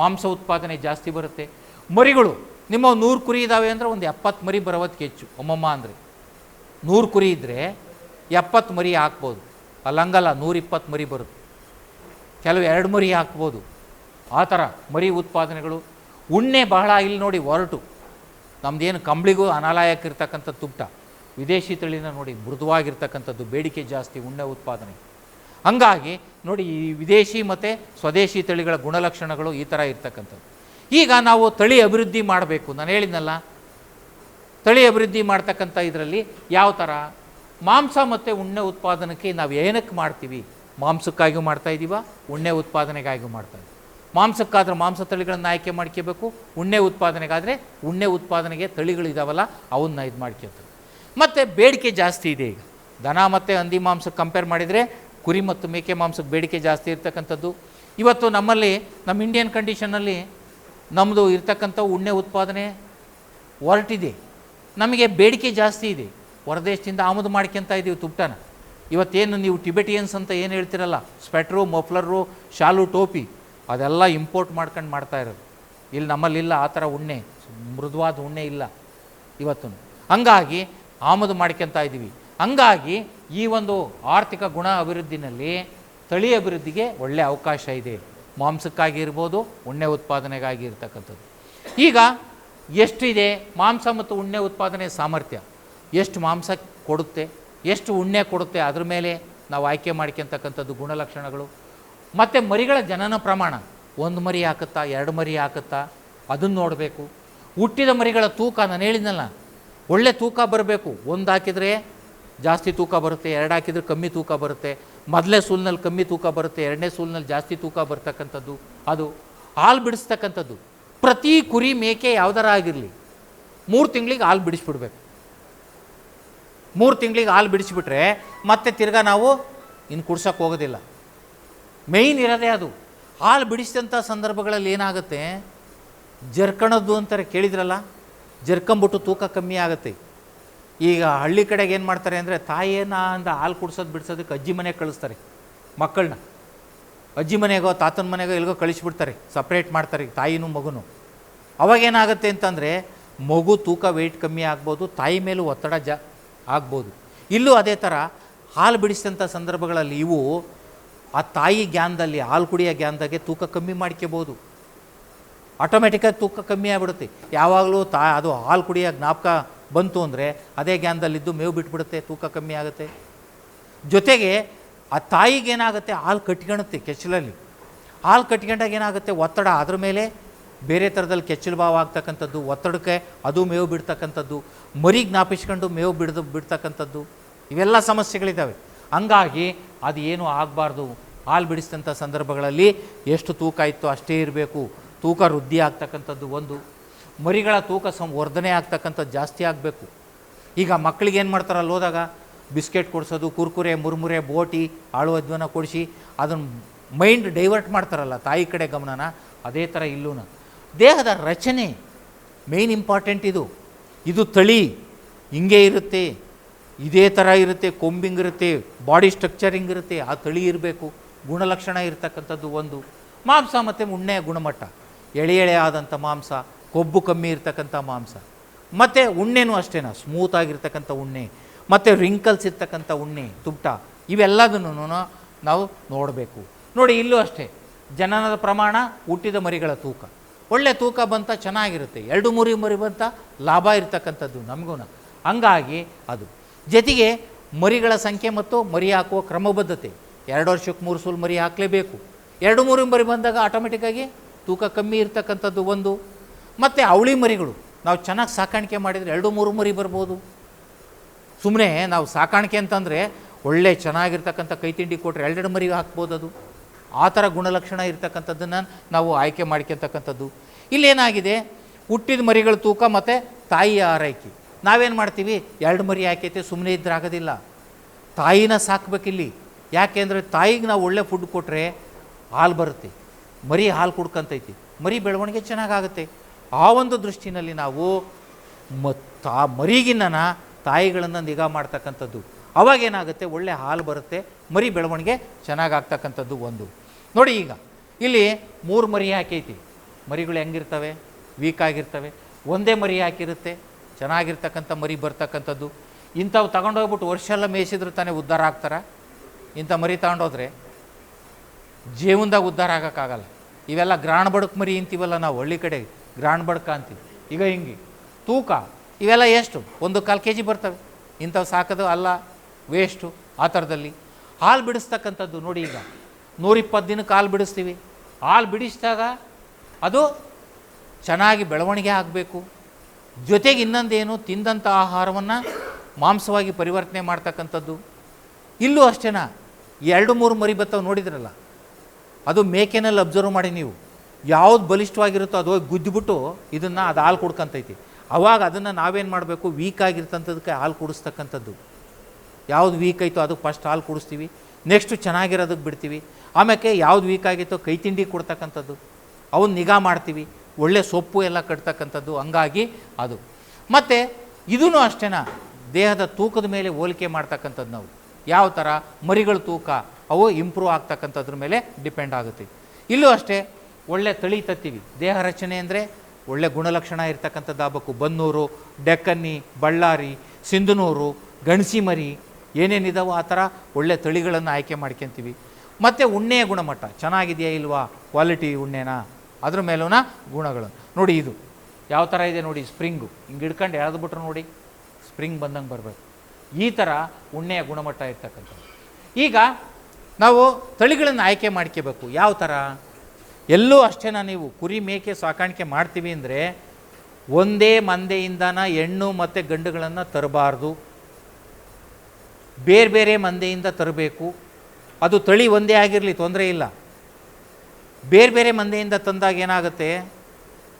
ಮಾಂಸ ಉತ್ಪಾದನೆ ಜಾಸ್ತಿ ಬರುತ್ತೆ. ಮರಿಗಳು, ನಿಮ್ಮ ನೂರು ಕುರಿ ಇದ್ದಾವೆ ಅಂದರೆ ಒಂದು ಎಪ್ಪತ್ತು ಮರಿ ಬರೋದಕ್ಕೆ ಹೆಚ್ಚು, ಒಮ್ಮಮ್ಮ ಅಂದರೆ. ನೂರು ಕುರಿ ಇದ್ದರೆ ಎಪ್ಪತ್ತು ಮರಿ ಹಾಕ್ಬೋದು. ಅಲ್ಲಂಗಲ್ಲ, ನೂರಿಪ್ಪತ್ತು ಮರಿ ಬರುತ್ತೆ. ಕೆಲವು ಎರಡು ಮರಿ ಹಾಕ್ಬೋದು. ಆ ಥರ ಮರಿ ಉತ್ಪಾದನೆಗಳು. ಉಣ್ಣೆ ಬಹಳ ಇಲ್ಲಿ ನೋಡಿ ಹೊರಟು ನಮ್ಮದೇನು ಕಂಬಳಿಗೂ ಅನಾಲಾಯಕ ಇರ್ತಕ್ಕಂಥ ತುಪ್ಟ. ವಿದೇಶಿ ತಳಿನ ನೋಡಿ ಮೃದುವಾಗಿರ್ತಕ್ಕಂಥದ್ದು ಬೇಡಿಕೆ ಜಾಸ್ತಿ ಉಣ್ಣೆ ಉತ್ಪಾದನೆ. ಹಂಗಾಗಿ ನೋಡಿ ಈ ವಿದೇಶಿ ಮತ್ತು ಸ್ವದೇಶಿ ತಳಿಗಳ ಗುಣಲಕ್ಷಣಗಳು ಈ ಥರ ಇರ್ತಕ್ಕಂಥದ್ದು. ಈಗ ನಾವು ತಳಿ ಅಭಿವೃದ್ಧಿ ಮಾಡಬೇಕು. ನಾನು ಹೇಳಿದ್ನಲ್ಲ, ತಳಿ ಅಭಿವೃದ್ಧಿ ಮಾಡ್ತಕ್ಕಂಥ ಇದರಲ್ಲಿ ಯಾವ ಥರ ಮಾಂಸ ಮತ್ತು ಉಣ್ಣೆ ಉತ್ಪಾದನೆಗೆ ನಾವು ಏನಕ್ಕೆ ಮಾಡ್ತೀವಿ? ಮಾಂಸಕ್ಕಾಗಿಯೂ ಮಾಡ್ತಾ ಇದ್ದೀವ ಉಣ್ಣೆ ಉತ್ಪಾದನೆಗಾಗಿಯೂ ಮಾಡ್ತಾ ಇದ್ದೀವಿ ಮಾಂಸಕ್ಕಾದ್ರೆ ಮಾಂಸ ತಳಿಗಳನ್ನು ಆಯ್ಕೆ ಮಾಡ್ಕೋಬೇಕು, ಉಣ್ಣೆ ಉತ್ಪಾದನೆಗಾದರೆ ಉಣ್ಣೆ ಉತ್ಪಾದನೆಗೆ ತಳಿಗಳಿದಾವಲ್ಲ ಅವನ್ನ ಇದು ಮಾಡ್ಕೋತಾರೆ ಮತ್ತು ಬೇಡಿಕೆ ಜಾಸ್ತಿ ಇದೆ ಈಗ. ದನ ಮತ್ತು ಹಂದಿ ಮಾಂಸಕ್ಕೆ ಕಂಪೇರ್ ಮಾಡಿದರೆ ಕುರಿ ಮತ್ತು ಮೇಕೆ ಮಾಂಸಕ್ಕೆ ಬೇಡಿಕೆ ಜಾಸ್ತಿ ಇರ್ತಕ್ಕಂಥದ್ದು. ಇವತ್ತು ನಮ್ಮಲ್ಲಿ, ನಮ್ಮ ಇಂಡಿಯನ್ ಕಂಡೀಷನಲ್ಲಿ ನಮ್ಮದು ಇರ್ತಕ್ಕಂಥ ಉಣ್ಣೆ ಉತ್ಪಾದನೆ ಹೊರಟಿದೆ. ನಮಗೆ ಬೇಡಿಕೆ ಜಾಸ್ತಿ ಇದೆ. ಹೊರದೇಶದಿಂದ ಆಮದು ಮಾಡ್ಕೊಂತ ಇದ್ದೀವಿ ತುಪ್ಪಟನ ಇವತ್ತೇನು ನೀವು ಟಿಬೆಟಿಯನ್ಸ್ ಅಂತ ಏನು ಹೇಳ್ತಿರಲ್ಲ? ಸ್ವೆಟ್ರು ಮಫ್ಲರು ಶಾಲು, ಟೋಪಿ, ಅದೆಲ್ಲ ಇಂಪೋರ್ಟ್ ಮಾಡ್ಕೊಂಡು ಮಾಡ್ತಾ ಇರೋದು. ಇಲ್ಲಿ ನಮ್ಮಲ್ಲಿಲ್ಲ ಆ ಥರ ಉಣ್ಣೆ, ಮೃದುವಾದ ಉಣ್ಣೆ ಇಲ್ಲ ಇವತ್ತು ಹಂಗಾಗಿ ಆಮದು ಮಾಡ್ಕೊಂತ ಇದ್ದೀವಿ ಹಂಗಾಗಿ ಈ ಒಂದು ಆರ್ಥಿಕ ಗುಣ ಅಭಿವೃದ್ಧಿನಲ್ಲಿ ತಳಿ ಅಭಿವೃದ್ಧಿಗೆ ಒಳ್ಳೆಯ ಅವಕಾಶ ಇದೆ. ಮಾಂಸಕ್ಕಾಗಿರ್ಬೋದು, ಉಣ್ಣೆ ಉತ್ಪಾದನೆಗಾಗಿ ಇರ್ತಕ್ಕಂಥದ್ದು ಈಗ ಎಷ್ಟಿದೆ ಮಾಂಸ ಮತ್ತು ಉಣ್ಣೆ ಉತ್ಪಾದನೆ ಸಾಮರ್ಥ್ಯ? ಎಷ್ಟು ಮಾಂಸ ಕೊಡುತ್ತೆ? ಎಷ್ಟು ಉಣ್ಣೆ ಕೊಡುತ್ತೆ? ಅದ್ರ ಮೇಲೆ ನಾವು ಆಯ್ಕೆ ಮಾಡ್ಕೊತಕ್ಕಂಥದ್ದು ಗುಣಲಕ್ಷಣಗಳು. ಮತ್ತು ಮರಿಗಳ ಜನನ ಪ್ರಮಾಣ. ಒಂದು ಮರಿ ಹಾಕುತ್ತಾ, ಎರಡು ಮರಿ ಹಾಕುತ್ತಾ, ಅದನ್ನು ನೋಡಬೇಕು. ಹುಟ್ಟಿದ ಮರಿಗಳ ತೂಕ ನಾನು ಹೇಳಿದ್ನಲ್ಲ, ಒಳ್ಳೆ ತೂಕ ಬರಬೇಕು. ಒಂದು ಹಾಕಿದರೆ ಜಾಸ್ತಿ ತೂಕ ಬರುತ್ತೆ, ಎರಡು ಹಾಕಿದರೆ ಕಮ್ಮಿ ತೂಕ ಬರುತ್ತೆ, ಮೊದಲೇ ಸೂಲ್ನಲ್ಲಿ ಕಮ್ಮಿ ತೂಕ ಬರುತ್ತೆ, ಎರಡನೇ ಸೂಲಿನಲ್ಲಿ ಜಾಸ್ತಿ ತೂಕ ಬರ್ತಕ್ಕಂಥದ್ದು, ಅದು ಹಾಲು ಬಿಡಿಸ್ತಕ್ಕಂಥದ್ದು. ಪ್ರತಿ ಕುರಿ ಮೇಕೆ ಯಾವ್ದಾರ ಆಗಿರಲಿ, ಮೂರು ತಿಂಗಳಿಗೆ ಹಾಲು ಬಿಡಿಸ್ಬಿಡ್ಬೇಕು. ಮೂರು ತಿಂಗಳಿಗೆ ಹಾಲು ಬಿಡಿಸಿಬಿಟ್ರೆ ಮತ್ತೆ ತಿರ್ಗಾ ನಾವು ಇನ್ನು ಕುಡ್ಸೋಕ್ಕೆ ಹೋಗೋದಿಲ್ಲ. ಮೇಯ್ನ್ ಇರೋದೇ ಅದು. ಹಾಲು ಬಿಡಿಸಿದಂಥ ಸಂದರ್ಭಗಳಲ್ಲಿ ಏನಾಗುತ್ತೆ, ಜರ್ಕಣದ್ದು ಅಂತಾರೆ, ಕೇಳಿದ್ರಲ್ಲ? ಜರ್ಕಂಬಿಟ್ಟು ತೂಕ ಕಮ್ಮಿ ಆಗುತ್ತೆ. ಈಗ ಹಳ್ಳಿ ಕಡೆಗೆ ಏನು ಮಾಡ್ತಾರೆ ಅಂದರೆ ತಾಯಿಯನ್ನ ಅಂದ ಹಾಲು ಕುಡ್ಸೋದು ಬಿಡ್ಸೋದಕ್ಕೆ ಅಜ್ಜಿ ಮನೆಗೆ ಕಳಿಸ್ತಾರೆ. ಮಕ್ಕಳನ್ನ ಅಜ್ಜಿ ಮನೆಗೋ, ತಾತನ ಮನೆಗೋ ಎಲ್ಗೋ ಕಳಿಸ್ಬಿಡ್ತಾರೆ. ಸಪ್ರೇಟ್ ಮಾಡ್ತಾರೆ ಈಗ ತಾಯಿನೂ ಮಗುನು. ಅವಾಗೇನಾಗುತ್ತೆ ಅಂತಂದರೆ ಮಗು ತೂಕ ವೆಯ್ಟ್ ಕಮ್ಮಿ ಆಗ್ಬೋದು, ತಾಯಿ ಮೇಲೂ ಒತ್ತಡ ಜ, ಆಗ್ಬೋದು. ಇಲ್ಲೂ ಅದೇ ಥರ ಹಾಲು ಬಿಡಿಸಿದಂಥ ಸಂದರ್ಭಗಳಲ್ಲಿ ಇವು ಆ ತಾಯಿ ಜ್ಞಾನದಲ್ಲಿ, ಹಾಲು ಕುಡಿಯೋ ಜ್ಞಾನದಾಗೆ ತೂಕ ಕಮ್ಮಿ ಮಾಡ್ಕೋಬೋದು ಆಟೋಮೆಟಿಕಾಗಿ ತೂಕ ಕಮ್ಮಿ ಆಗಿಬಿಡುತ್ತೆ. ಯಾವಾಗಲೂ ತಾ, ಅದು ಹಾಲು ಕುಡಿಯೋ ಜ್ಞಾಪಕ ಬಂತು ಅಂದರೆ ಅದೇ ಜ್ಞಾನದಲ್ಲಿದ್ದು ಮೇವು ಬಿಟ್ಬಿಡುತ್ತೆ, ತೂಕ ಕಮ್ಮಿ ಆಗುತ್ತೆ. ಜೊತೆಗೆ ಆ ತಾಯಿಗೆ ಏನಾಗುತ್ತೆ? ಹಾಲು ಕಟ್ಕೊಳುತ್ತೆ ಕೆಚ್ಚಲಲ್ಲಿ. ಹಾಲು ಕಟ್ಕೊಂಡಾಗ ಏನಾಗುತ್ತೆ? ಒತ್ತಡ ಅದ್ರ ಮೇಲೆ ಬೇರೆ ಥರದಲ್ಲಿ ಕೆಚ್ಚಲು ಭಾವ ಆಗ್ತಕ್ಕಂಥದ್ದು, ಒತ್ತಡಕ್ಕೆ ಅದು ಮೇವು ಬಿಡ್ತಕ್ಕಂಥದ್ದು, ಮರಿ ಜ್ಞಾಪಿಸ್ಕೊಂಡು ಮೇವು ಬಿಡ್ದು ಬಿಡ್ತಕ್ಕಂಥದ್ದು, ಇವೆಲ್ಲ ಸಮಸ್ಯೆಗಳಿದ್ದಾವೆ. ಹಂಗಾಗಿ ಅದು ಏನು ಆಗಬಾರ್ದು. ಹಾಲು ಬಿಡಿಸಿದಂಥ ಸಂದರ್ಭಗಳಲ್ಲಿ ಎಷ್ಟು ತೂಕ ಇತ್ತು ಅಷ್ಟೇ ಇರಬೇಕು. ತೂಕ ವೃದ್ಧಿ ಆಗ್ತಕ್ಕಂಥದ್ದು ಒಂದು. ಮರಿಗಳ ತೂಕ ಸಂವರ್ಧನೆ ಆಗ್ತಕ್ಕಂಥದ್ದು ಜಾಸ್ತಿ ಆಗಬೇಕು. ಈಗ ಮಕ್ಕಳಿಗೆ ಏನು ಮಾಡ್ತಾರೆ ಅಲ್ಲಿ ಹೋದಾಗ? ಬಿಸ್ಕೆಟ್ ಕೊಡಿಸೋದು, ಕುರ್ಕುರೆ, ಮುರ್ಮುರೆ, ಬೋಟಿ, ಆಳು ಅದ್ವನ ಕೊಡಿಸಿ ಅದನ್ನು ಮೈಂಡ್ ಡೈವರ್ಟ್ ಮಾಡ್ತಾರಲ್ಲ ತಾಯಿ ಕಡೆ ಗಮನನ, ಅದೇ ಥರ ಇಲ್ಲೂ ದೇಹದ ರಚನೆ ಮೇಯ್ನ್ ಇಂಪಾರ್ಟೆಂಟ್ ಇದು. ಇದು ತಳಿ. ಹಿಂಗೆ ಇರುತ್ತೆ, ಇದೇ ಥರ ಇರುತ್ತೆ, ಕೊಂಬಿಂಗ್ ಇರುತ್ತೆ, ಬಾಡಿ ಸ್ಟ್ರಕ್ಚರಿಂಗ್ ಇರುತ್ತೆ, ಆ ತಳಿ ಇರಬೇಕು. ಗುಣಲಕ್ಷಣ ಇರತಕ್ಕಂಥದ್ದು ಒಂದು. ಮಾಂಸ ಮತ್ತು ಉಣ್ಣೆಯ ಗುಣಮಟ್ಟ. ಎಳೆ ಎಳೆ ಆದಂಥ ಮಾಂಸ ಕೊಬ್ಬು ಕಮ್ಮಿ ಇರ್ತಕ್ಕಂಥ ಮಾಂಸ. ಮತ್ತು ಉಣ್ಣೆನೂ ಅಷ್ಟೇನ ಸ್ಮೂತ್ ಆಗಿರ್ತಕ್ಕಂಥ ಉಣ್ಣೆ, ಮತ್ತು ರಿಂಕಲ್ಸ್ ಇರ್ತಕ್ಕಂಥ ಉಣ್ಣೆ ತುಪ್ಪ ಇವೆಲ್ಲದನ್ನು ನಾವು ನೋಡಬೇಕು. ನೋಡಿ, ಇಲ್ಲೂ ಅಷ್ಟೇ, ಜನನದ ಪ್ರಮಾಣ ಹುಟ್ಟಿದ ಮರಿಗಳ ತೂಕ. ಒಳ್ಳೆ ತೂಕ ಬಂತ ಚೆನ್ನಾಗಿರುತ್ತೆ, ಎರಡು ಮುರಿ ಮರಿ ಬಂತ ಲಾಭ ಇರ್ತಕ್ಕಂಥದ್ದು ನಮಗೂ ಹಂಗಾಗಿ ಅದು. ಜೊತೆಗೆ ಮರಿಗಳ ಸಂಖ್ಯೆ ಮತ್ತು ಮರಿ ಹಾಕುವ ಕ್ರಮಬದ್ಧತೆ. ಎರಡು ವರ್ಷಕ್ಕೆ ಮೂರು ಸೂಲು ಮರಿ ಹಾಕಲೇಬೇಕು. ಎರಡು ಮೂರು ಮರಿ ಬಂದಾಗ ಆಟೋಮೆಟಿಕ್ಕಾಗಿ ತೂಕ ಕಮ್ಮಿ ಇರ್ತಕ್ಕಂಥದ್ದು ಒಂದು. ಮತ್ತು ಅವಳಿ ಮರಿಗಳು. ನಾವು ಚೆನ್ನಾಗಿ ಸಾಕಾಣಿಕೆ ಮಾಡಿದರೆ ಎರಡು, ಮೂರು ಮರಿ ಬರ್ಬೋದು. ಸುಮ್ಮನೆ ನಾವು ಸಾಕಾಣಿಕೆ ಅಂತಂದರೆ ಒಳ್ಳೆ ಚೆನ್ನಾಗಿರ್ತಕ್ಕಂಥ ಕೈತಿಂಡಿ ಕೊಟ್ಟರೆ ಎರಡೆರಡು ಮರಿ ಹಾಕ್ಬೋದು ಅದು. ಆ ಥರ ಗುಣಲಕ್ಷಣ ಇರ್ತಕ್ಕಂಥದ್ದನ್ನು ನಾವು ಆಯ್ಕೆ ಮಾಡ್ಕೊತಕ್ಕಂಥದ್ದು. ಇಲ್ಲೇನಾಗಿದೆ? ಹುಟ್ಟಿದ ಮರಿಗಳ ತೂಕ ಮತ್ತು ತಾಯಿಯ ಆರೈಕೆ. ನಾವೇನು ಮಾಡ್ತೀವಿ? ಎರಡು ಮರಿ ಹಾಕೈತೆ ಸುಮ್ಮನೆ ಇದ್ರೆ ಆಗೋದಿಲ್ಲ. ತಾಯಿನ ಸಾಕ್ಬೇಕಿಲ್ಲಿ. ಯಾಕೆ ಅಂದರೆ ತಾಯಿಗೆ ನಾವು ಒಳ್ಳೆ ಫುಡ್ ಕೊಟ್ಟರೆ ಹಾಲು ಬರುತ್ತೆ. ಮರಿ ಹಾಲು ಕುಡ್ಕಂತೈತಿ. ಮರಿ ಬೆಳವಣಿಗೆ ಚೆನ್ನಾಗಾಗುತ್ತೆ. ಆ ಒಂದು ದೃಷ್ಟಿನಲ್ಲಿ ನಾವು ಮ ತಾ ಮರಿಗಿನ್ನ ತಾಯಿಗಳನ್ನು ನಿಗಾ ಮಾಡ್ತಕ್ಕಂಥದ್ದು. ಅವಾಗೇನಾಗುತ್ತೆ ಒಳ್ಳೆ ಹಾಲು ಬರುತ್ತೆ. ಮರಿ ಬೆಳವಣಿಗೆ ಚೆನ್ನಾಗಾಗ್ತಕ್ಕಂಥದ್ದು ಒಂದು. ನೋಡಿ ಈಗ, ಇಲ್ಲಿ ಮೂರು ಮರಿ ಹಾಕೈತಿ. ಮರಿಗಳು ಹೆಂಗಿರ್ತವೆ? ವೀಕ್ ಆಗಿರ್ತವೆ. ಒಂದೇ ಮರಿ ಹಾಕಿರುತ್ತೆ. ಚೆನ್ನಾಗಿರ್ತಕ್ಕಂಥ ಮರಿ ಬರ್ತಕ್ಕಂಥದ್ದು. ಇಂಥವು ತಗೊಂಡೋಗ್ಬಿಟ್ಟು ವರ್ಷ ಎಲ್ಲ ಮೇಯಿಸಿದ್ರೆ ತಾನೇ ಉದ್ಧಾರ ಆಗ್ತಾರ? ಇಂಥ ಮರಿ ತಗೊಂಡೋದ್ರೆ ಜೀವನದಾಗ ಉದ್ಧಾರ ಆಗೋಕ್ಕಾಗಲ್ಲ. ಇವೆಲ್ಲ ಗ್ರಾಣ ಬಡಕ್ ಮರಿ ಅಂತೀವಲ್ಲ ನಾವು ಹಳ್ಳಿ ಕಡೆ. ಗ್ರಾಣ ಬಡ್ಕ ಅಂತೀವಿ. ಈಗ ಹಿಂಗೆ. ತೂಕ, ಇವೆಲ್ಲ ಎಷ್ಟು? ಒಂದು ಕಾಲು ಕೆ ಜಿ ಬರ್ತವೆ. ಇಂಥವು ಸಾಕೋದು ಅಲ್ಲ ವೇಸ್ಟು ಆ ಥರದಲ್ಲಿ. ಹಾಲು ಬಿಡಿಸ್ತಕ್ಕಂಥದ್ದು ನೋಡಿ ಈಗ. ನೂರಿಪ್ಪತ್ತು ದಿನಕ್ಕೆ ಹಾಲು ಬಿಡಿಸ್ತೀವಿ. ಹಾಲು ಬಿಡಿಸಿದಾಗ ಅದು ಚೆನ್ನಾಗಿ ಬೆಳವಣಿಗೆ ಆಗಬೇಕು. ಜೊತೆಗೆ ಇನ್ನೊಂದೇನು, ತಿಂದಂಥ ಆಹಾರವನ್ನು ಮಾಂಸವಾಗಿ ಪರಿವರ್ತನೆ ಮಾಡ್ತಕ್ಕಂಥದ್ದು. ಇಲ್ಲೂ ಅಷ್ಟೇನಾ? ಎರಡು, ಮೂರು ಮರಿ ಬತ್ತವು ನೋಡಿದ್ರಲ್ಲ. ಅದು ಮೇಕೆನಲ್ಲಿ ಅಬ್ಸರ್ವ್ ಮಾಡಿ ನೀವು. ಯಾವ್ದು ಬಲಿಷ್ಠವಾಗಿರುತ್ತೋ ಅದು ಹೋಗಿ ಗುದ್ದಿಬಿಟ್ಟು ಇದನ್ನು ಅದು ಹಾಲು ಕುಡ್ಕಂತೈತಿ. ಅವಾಗ ಅದನ್ನು ನಾವೇನು ಮಾಡಬೇಕು? ವೀಕ್ ಆಗಿರ್ತಂಥದಕ್ಕೆ ಹಾಲು ಕುಡಿಸ್ತಕ್ಕಂಥದ್ದು. ಯಾವ್ದು ವೀಕ್ ಆಯಿತೋ ಅದಕ್ಕೆ ಫಸ್ಟ್ ಹಾಲು ಕುಡಿಸ್ತೀವಿ. ನೆಕ್ಸ್ಟು ಚೆನ್ನಾಗಿರೋದಕ್ಕೆ ಬಿಡ್ತೀವಿ. ಆಮೇಲೆ ಯಾವ್ದು ವೀಕ್ ಆಗಿತ್ತೋ ಕೈ ತಿಂಡಿ ಕೊಡ್ತಕ್ಕಂಥದ್ದು. ಅವನ್ನ ನಿಗಾ ಮಾಡ್ತೀವಿ. ಒಳ್ಳೆ ಸೊಪ್ಪು ಎಲ್ಲ ಕಟ್ತಕ್ಕಂಥದ್ದು. ಹಂಗಾಗಿ ಅದು. ಮತ್ತು ಇದೂ ಅಷ್ಟೇನಾ? ದೇಹದ ತೂಕದ ಮೇಲೆ ಹೋಲಿಕೆ ಮಾಡ್ತಕ್ಕಂಥದ್ದು ನಾವು. ಯಾವ ಥರ ಮರಿಗಳ ತೂಕ. ಅವು ಇಂಪ್ರೂವ್ ಆಗ್ತಕ್ಕಂಥದ್ರ ಮೇಲೆ ಡಿಪೆಂಡ್ ಆಗುತ್ತೆ. ಇಲ್ಲೂ ಅಷ್ಟೇ ಒಳ್ಳೆ ತಳಿ ತತ್ತೀವಿ. ದೇಹ ರಚನೆ ಅಂದರೆ ಒಳ್ಳೆ ಗುಣಲಕ್ಷಣ ಇರ್ತಕ್ಕಂಥದ್ದು ಆಗಬೇಕು ಬನ್ನೂರು, ಡೆಕ್ಕನ್ನಿ, ಬಳ್ಳಾರಿ, ಸಿಂಧನೂರು, ಗಣಸಿಮರಿ ಏನೇನಿದಾವೋ ಆ ಥರ ಒಳ್ಳೆ ತಳಿಗಳನ್ನು ಆಯ್ಕೆ ಮಾಡ್ಕೊತೀವಿ. ಮತ್ತು ಉಣ್ಣೆಯ ಗುಣಮಟ್ಟ. ಚೆನ್ನಾಗಿದೆಯಾ ಇಲ್ವಾ? ಕ್ವಾಲಿಟಿ ಉಣ್ಣೆನಾ? ಅದ್ರ ಮೇಲೂ ಗುಣಗಳು. ನೋಡಿ ಇದು. ಯಾವ ಥರ ಇದೆ ನೋಡಿ ಸ್ಪ್ರಿಂಗು. ಹಿಂಗೆ ಹಿಡ್ಕೊಂಡು ಎಳೆದ್ಬಿಟ್ರು ನೋಡಿ. ಸ್ಪ್ರಿಂಗ್ ಬಂದಂಗೆ ಬರಬೇಕು. ಈ ಥರ ಉಣ್ಣೆಯ ಗುಣಮಟ್ಟ ಇರ್ತಕ್ಕಂಥದ್ದು. ಈಗ ನಾವು ತಳಿಗಳನ್ನು ಆಯ್ಕೆ ಮಾಡ್ಕೋಬೇಕು. ಯಾವ ಥರ? ಎಲ್ಲೂ ಅಷ್ಟೇನ ನೀವು ಕುರಿ ಮೇಕೆ ಸಾಕಾಣಿಕೆ ಮಾಡ್ತೀವಿ ಅಂದರೆ ಒಂದೇ ಮಂದೆಯಿಂದನ ಹೆಣ್ಣು ಮತ್ತು ಗಂಡುಗಳನ್ನು ತರಬಾರ್ದು. ಬೇರೆ ಬೇರೆ ಮಂದೆಯಿಂದ ತರಬೇಕು. ಅದು ತಳಿ ಒಂದೇ ಆಗಿರಲಿ, ತೊಂದರೆ ಇಲ್ಲ. ಬೇರೆ ಬೇರೆ ಮಂದೆಯಿಂದ ತಂದಾಗ ಏನಾಗುತ್ತೆ?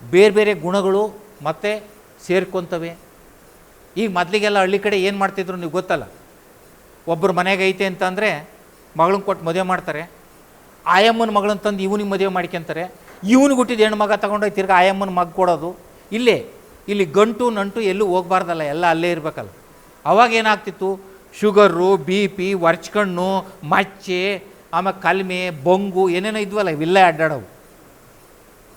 ಬೇರೆ ಬೇರೆ ಗುಣಗಳು ಮತ್ತೆ ಸೇರ್ಕೊತವೆ. ಈಗ ಮೊದಲಿಗೆಲ್ಲ ಹಳ್ಳಿ ಕಡೆ ಏನು ಮಾಡ್ತಿದ್ರು ನೀವು ಗೊತ್ತಲ್ಲ? ಒಬ್ಬರು ಮನೆಗೆ ಐತೆ ಅಂತಂದರೆ ಮಗಳನ್ನ ಕೊಟ್ಟು ಮದುವೆ ಮಾಡ್ತಾರೆ. ಆಯಮ್ಮನ ಮಗಳನ್ನ ತಂದು ಇವನಿಗೆ ಮದುವೆ ಮಾಡ್ಕೊಂತಾರೆ. ಇವನಿಗೆ ಹುಟ್ಟಿದ ಹೆಣ್ಣು ಮಗ ತಗೊಂಡೋಗಿ ತಿರ್ಗಿ ಆಯಮ್ಮನ ಮಗ ಕೊಡೋದು. ಇಲ್ಲೇ, ಇಲ್ಲಿ ಗಂಟು ನಂಟು ಎಲ್ಲೂ ಹೋಗ್ಬಾರ್ದಲ್ಲ, ಎಲ್ಲ ಅಲ್ಲೇ ಇರಬೇಕಲ್ಲ. ಅವಾಗ ಏನಾಗ್ತಿತ್ತು? ಶುಗರು, ಬಿ ಪಿ, ವರ್ಚ್ಕಣ್ಣು, ಮಚ್ಚೆ, ಆಮೇಲೆ ಕಲ್ಮೆ, ಬೊಂಗು, ಏನೇನೋ ಇದ್ವಲ್ಲ, ಇವೆಲ್ಲ ಅಡ್ಡಾಡವು.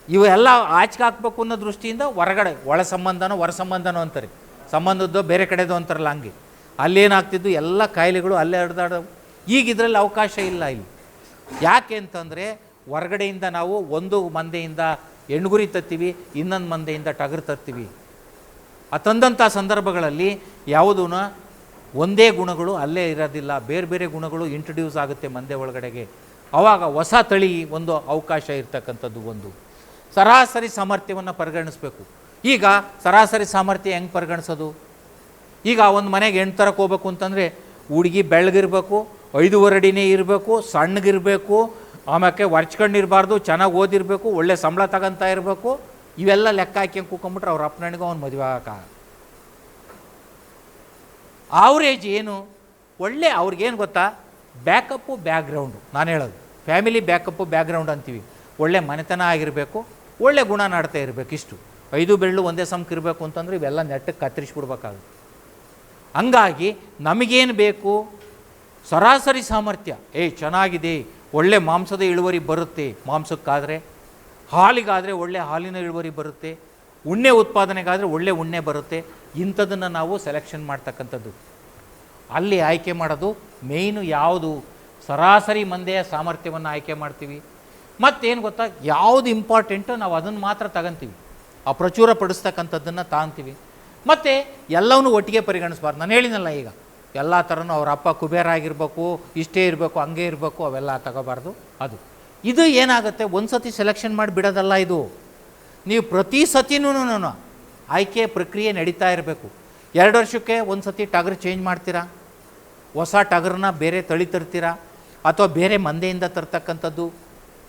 ಇವೆಲ್ಲ ಆಚೆಗೆ ಹಾಕ್ಬೇಕು ಅನ್ನೋ ದೃಷ್ಟಿಯಿಂದ ಹೊರಗಡೆ, ಒಳ ಸಂಬಂಧನೋ, ಹೊರ ಸಂಬಂಧನೋ ಅಂತಾರೆ. ಸಂಬಂಧದ್ದು ಬೇರೆ ಕಡೆದು ಅಂತಾರಲ್ಲ ಹಂಗೆ. ಅಲ್ಲೇನಾಗ್ತಿದ್ದು? ಎಲ್ಲ ಕಾಯಿಲೆಗಳು ಅಲ್ಲೇ ಹರಿದಾಡವು ಈಗ ಇದರಲ್ಲಿ ಅವಕಾಶ ಇಲ್ಲ ಇಲ್ಲಿ. ಯಾಕೆ ಅಂತಂದರೆ ಹೊರಗಡೆಯಿಂದ ನಾವು ಒಂದು ಮಂದೆಯಿಂದ ಹೆಣ್ಗುರಿ ತರ್ತೀವಿ ಇನ್ನೊಂದು ಮಂದೆಯಿಂದ ಟಗರು ತರ್ತೀವಿ ಆ ತಂದಂಥ ಸಂದರ್ಭಗಳಲ್ಲಿ ಯಾವುದೂ ಒಂದೇ ಗುಣಗಳು ಅಲ್ಲೇ ಇರೋದಿಲ್ಲ, ಬೇರೆ ಬೇರೆ ಗುಣಗಳು ಇಂಟ್ರಡ್ಯೂಸ್ ಆಗುತ್ತೆ ಮಂದೆ ಒಳಗಡೆಗೆ. ಆವಾಗ ಹೊಸ ತಳಿ ಒಂದು ಅವಕಾಶ ಇರ್ತಕ್ಕಂಥದ್ದು ಒಂದು. ಸರಾಸರಿ ಸಾಮರ್ಥ್ಯವನ್ನು ಪರಿಗಣಿಸ್ಬೇಕು. ಈಗ ಸರಾಸರಿ ಸಾಮರ್ಥ್ಯ ಹೆಂಗೆ ಪರಿಗಣಿಸೋದು? ಈಗ ಒಂದು ಮನೆಗೆ ಹೆಣ್ಣು ತರಕ್ಕೆ ಹೋಗ್ಬೇಕು ಅಂತಂದರೆ ಹುಡುಗಿ ಬೆಳಗಿರ್ಬೇಕು ಐದೂವರೆ ಅಡಿನೇ ಇರಬೇಕು, ಸಣ್ಣಗಿರಬೇಕು ಆಮೇಲೆ ವರ್ಚ್ಕೊಂಡಿರಬಾರ್ದು ಚೆನ್ನಾಗಿ ಓದಿರಬೇಕು, ಒಳ್ಳೆ ಸಂಬಳ ತಗೊಂತ ಇರಬೇಕು, ಇವೆಲ್ಲ ಲೆಕ್ಕ ಹಾಕಿ ಕೂಕೊಂಬಿಟ್ರೆ ಅವ್ರ ಅಪ್ಪನಿಗೂ ಅವ್ನು ಮದುವೆ ಆಗಕ್ಕೆ ಆವ್ರೇಜ್ ಏನು? ಒಳ್ಳೆ ಅವ್ರಿಗೇನು ಗೊತ್ತಾ? ಬ್ಯಾಕಪ್ಪು ಬ್ಯಾಕ್ಗ್ರೌಂಡು ನಾನು ಹೇಳೋದು. ಫ್ಯಾಮಿಲಿ ಬ್ಯಾಕಪ್ಪು ಬ್ಯಾಕ್ಗ್ರೌಂಡ್ ಅಂತೀವಿ. ಒಳ್ಳೆ ಮನೆತನ ಆಗಿರಬೇಕು, ಒಳ್ಳೆ ಗುಣ ನಾಡ್ತಾ ಇರಬೇಕು ಇಷ್ಟು. ಐದು ಬೆಳ್ಳು ಒಂದೇ ಸಮಕ್ಕೆ ಇರಬೇಕು ಅಂತಂದ್ರೆ ಇವೆಲ್ಲ ನೆಟ್ಟಕ್ಕೆ ಕತ್ತರಿಸ್ಬಿಡ್ಬೇಕಾಗುತ್ತೆ. ಹಂಗಾಗಿ ನಮಗೇನು ಬೇಕು? ಸರಾಸರಿ ಸಾಮರ್ಥ್ಯ. ಏ, ಚೆನ್ನಾಗಿದೆ. ಒಳ್ಳೆ ಮಾಂಸದ ಇಳುವರಿ ಬರುತ್ತೆ. ಮಾಂಸಕ್ಕಾದರೆ, ಹಾಲಿಗಾದರೆ ಒಳ್ಳೆ ಹಾಲಿನ ಇಳುವರಿ ಬರುತ್ತೆ. ಉಣ್ಣೆ ಉತ್ಪಾದನೆಗಾದರೆ ಒಳ್ಳೆ ಉಣ್ಣೆ ಬರುತ್ತೆ. ಇಂಥದನ್ನು ನಾವು ಸೆಲೆಕ್ಷನ್ ಮಾಡ್ತಕ್ಕಂಥದ್ದು. ಅಲ್ಲಿ ಆಯ್ಕೆ ಮಾಡೋದು ಮೇಯ್ನು ಯಾವುದು? ಸರಾಸರಿ ಮಂದೆಯ ಸಾಮರ್ಥ್ಯವನ್ನು ಆಯ್ಕೆ ಮಾಡ್ತೀವಿ. ಮತ್ತೇನು ಗೊತ್ತಾ? ಯಾವುದು ಇಂಪಾರ್ಟೆಂಟು ನಾವು ಅದನ್ನು ಮಾತ್ರ ತಗೊಂತೀವಿ. ಆ ಪ್ರಚುರ ಪಡಿಸ್ತಕ್ಕಂಥದ್ದನ್ನು ತಗೊಂತೀವಿ ಮತ್ತು ಎಲ್ಲವನ್ನೂ ಒಟ್ಟಿಗೆ ಪರಿಗಣಿಸ್ಬಾರ್ದು. ನಾನು ಹೇಳಿನಲ್ಲ ಈಗ. ಎಲ್ಲ ಥರನೂ ಅವ್ರ ಅಪ್ಪ ಕುಬೇರ ಆಗಿರಬೇಕು, ಇಷ್ಟೇ ಇರಬೇಕು, ಹಂಗೆ ಇರಬೇಕು, ಅವೆಲ್ಲ ತಗೋಬಾರ್ದು. ಅದು. ಇದು ಏನಾಗುತ್ತೆ? ಒಂದು ಸತಿ ಸೆಲೆಕ್ಷನ್ ಮಾಡಿ ಬಿಡೋದಲ್ಲ ಇದು. ನೀವು ಪ್ರತಿ ಸತಿನೂ ಆಯ್ಕೆ ಪ್ರಕ್ರಿಯೆ ನಡೀತಾ ಇರಬೇಕು. ಎರಡು ವರ್ಷಕ್ಕೆ ಒಂದು ಸತಿ ಟಗರ್ ಚೇಂಜ್ ಮಾಡ್ತೀರಾ? ಹೊಸ ಟಗರನ್ನ ಬೇರೆ ತಳಿ ತರ್ತೀರಾ? ಅಥವಾ ಬೇರೆ ಮಂದೆಯಿಂದ ತರ್ತಕ್ಕಂಥದ್ದು?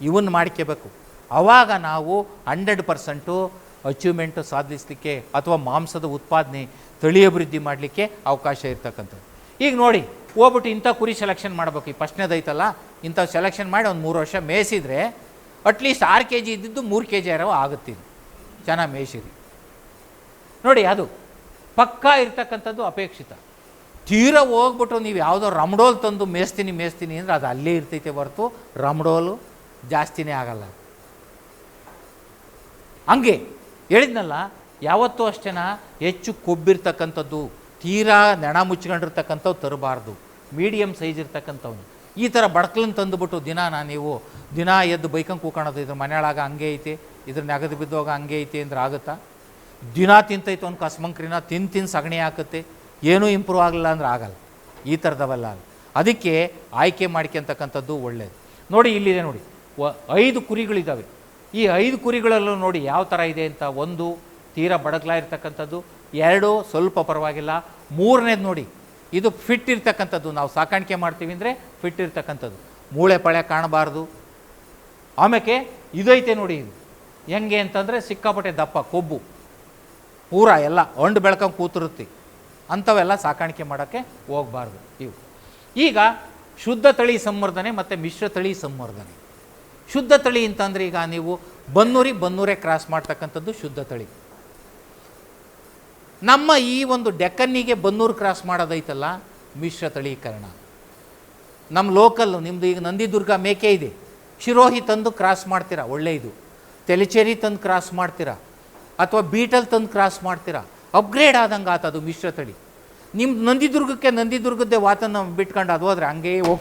ಇವನ್ನ ಮಾಡ್ಕೋಬೇಕು ಆವಾಗ ನಾವು ಹಂಡ್ರೆಡ್ ಪರ್ಸೆಂಟು ಅಚೀವ್ಮೆಂಟು ಸಾಧಿಸಲಿಕ್ಕೆ ಅಥವಾ ಮಾಂಸದ ಉತ್ಪಾದನೆ, ತಳಿ ಅಭಿವೃದ್ಧಿ ಮಾಡಲಿಕ್ಕೆ ಅವಕಾಶ ಇರ್ತಕ್ಕಂಥದ್ದು. ಈಗ ನೋಡಿ, ಹೋಗ್ಬಿಟ್ಟು ಇಂಥ ಕುರಿ ಸೆಲೆಕ್ಷನ್ ಮಾಡಬೇಕು. ಈ ಫಸ್ಟ್ನೇದೈತಲ್ಲ ಇಂಥ ಸೆಲೆಕ್ಷನ್ ಮಾಡಿ ಒಂದು ಮೂರು ವರ್ಷ ಮೇಯಿಸಿದರೆ ಅಟ್ಲೀಸ್ಟ್ ಆರು ಕೆ ಜಿ ಇದ್ದಿದ್ದು ಮೂರು ಕೆ ಜಿ ಇರೋ ಆಗುತ್ತೀನಿ ಚೆನ್ನಾಗಿ ಮೇಯಿಸಿರಿ. ನೋಡಿ, ಅದು ಪಕ್ಕಾ ಇರ್ತಕ್ಕಂಥದ್ದು ಅಪೇಕ್ಷಿತ. ತೀರ ಹೋಗ್ಬಿಟ್ಟು ನೀವು ಯಾವುದೋ ರಮಡೋಲ್ ತಂದು ಮೇಯಿಸ್ತೀನಿ ಮೇಯಿಸ್ತೀನಿ ಅಂದರೆ ಅದು ಅಲ್ಲೇ ಇರ್ತೈತೆ ಹೊರತು, ರಮಡೋಲು ಜಾಸ್ತಿನೇ ಆಗಲ್ಲ. ಹಂಗೆ ಹೇಳಿದ್ನಲ್ಲ, ಯಾವತ್ತೂ ಅಷ್ಟೇನ, ಹೆಚ್ಚು ಕೊಬ್ಬಿರ್ತಕ್ಕಂಥದ್ದು. ತೀರಾ ನೆಣ ಮುಚ್ಕೊಂಡಿರ್ತಕ್ಕಂಥವು ತರಬಾರ್ದು. ಮೀಡಿಯಮ್ ಸೈಜ್ ಇರ್ತಕ್ಕಂಥವ್ನು. ಈ ಥರ ಬಡ್ಕಲನ್ನು ತಂದುಬಿಟ್ಟು ದಿನಾನ ನೀವು ದಿನ ಎದ್ದು ಬೈಕಂಗೆ ಕೂಕೊಳೋದು ಇದ್ರ ಮನೆಯೊಳಗ ಹಂಗೆ ಐತೆ, ಇದ್ರ ನೆಗದು ಬಿದ್ದೋಗ ಹಂಗೆ ಐತೆ ಅಂದ್ರೆ ಆಗುತ್ತಾ? ದಿನ ತಿಂತೈತೆ ಒಂದು ಕಸ್ಮಂಕ್ರಿನ, ತಿನ್ ತಿನ್ ಸಗಣಿ ಹಾಕುತ್ತೆ. ಏನೂ ಇಂಪ್ರೂವ್ ಆಗಲಿಲ್ಲ ಅಂದ್ರೆ ಆಗಲ್ಲ. ಈ ಥರದವಲ್ಲ ಅದಕ್ಕೆ ಆಯ್ಕೆ ಮಾಡ್ಕೊಂತಕ್ಕಂಥದ್ದು ಒಳ್ಳೆಯದು ನೋಡಿ, ಇಲ್ಲಿದೆ ನೋಡಿ. ವ- ಐದು ಕುರಿಗಳಿದ್ದಾವೆ ಈ ಐದು ಕುರಿಗಳಲ್ಲೂ ನೋಡಿ ಯಾವ ಥರ ಇದೆ ಅಂತ ಒಂದು ತೀರಾ ಬಡಗ್ಲಾ ಎರಡು ಸ್ವಲ್ಪ ಪರವಾಗಿಲ್ಲ, ಮೂರನೇದು ನೋಡಿ, ಇದು ಫಿಟ್ ಇರ್ತಕ್ಕಂಥದ್ದು. ನಾವು ಸಾಕಾಣಿಕೆ ಮಾಡ್ತೀವಿ ಅಂದರೆ ಫಿಟ್ ಇರ್ತಕ್ಕಂಥದ್ದು. ಮೂಳೆ ಪಳೆ ಕಾಣಬಾರ್ದು. ಆಮೇಲೆ ಇದೈತೆ ನೋಡಿ ಇದು. ಹೆಂಗೆ ಅಂತಂದರೆ ಸಿಕ್ಕಾಪಟ್ಟೆ ದಪ್ಪ, ಕೊಬ್ಬು. ಪೂರ ಎಲ್ಲ, ಹೊಂಡು ಬೆಳ್ಕೊಂಡು ಕೂತಿರುತ್ತೆ. ಅಂಥವೆಲ್ಲ ಸಾಕಾಣಿಕೆ ಮಾಡೋಕ್ಕೆ ಹೋಗಬಾರ್ದು ಇವು. ಈಗ ಶುದ್ಧ ತಳಿ ಸಂವರ್ಧನೆ ಮತ್ತು ಮಿಶ್ರ ತಳಿ ಸಂವರ್ಧನೆ. ಶುದ್ಧ ತಳಿ ಅಂತಂದರೆ ಈಗ ನೀವು ಬನ್ನೂರಿ ಬನ್ನೂರೇ ಕ್ರಾಸ್ ಮಾಡ್ತಕ್ಕಂಥದ್ದು ಶುದ್ಧ ತಳಿ. ನಮ್ಮ ಈ ಒಂದು ಡೆಕ್ಕನ್ನಿಗೆ ಬನ್ನೂರು ಕ್ರಾಸ್ ಮಾಡೋದೈತಲ್ಲ, ಮಿಶ್ರ ತಳೀಕರಣ. ನಮ್ಮ ಲೋಕಲ್ಲು ನಿಮ್ಮದು ಈಗ ನಂದಿದುರ್ಗ ಮೇಕೆ ಇದೆ. ಶಿರೋಹಿ ತಂದು ಕ್ರಾಸ್ ಮಾಡ್ತೀರಾ? ಒಳ್ಳೆಯದು ತೆಲಿಚೇರಿ ತಂದು ಕ್ರಾಸ್ ಮಾಡ್ತೀರಾ? ಅಥವಾ ಬೀಟಲ್ ತಂದು ಕ್ರಾಸ್ ಮಾಡ್ತೀರಾ? ಅಪ್ಗ್ರೇಡ್ ಆದಂಗೆ ಆತದು ಮಿಶ್ರ ತಳಿ. ನಿಮ್ಮ ನಂದಿದುರ್ಗಕ್ಕೆ ನಂದಿದುರ್ಗದ್ದೇ ವಾತನ ಬಿಟ್ಕೊಂಡು ಅದು ಹೋದ್ರೆ ಹಂಗೇ ಹೋಗ್ತಾ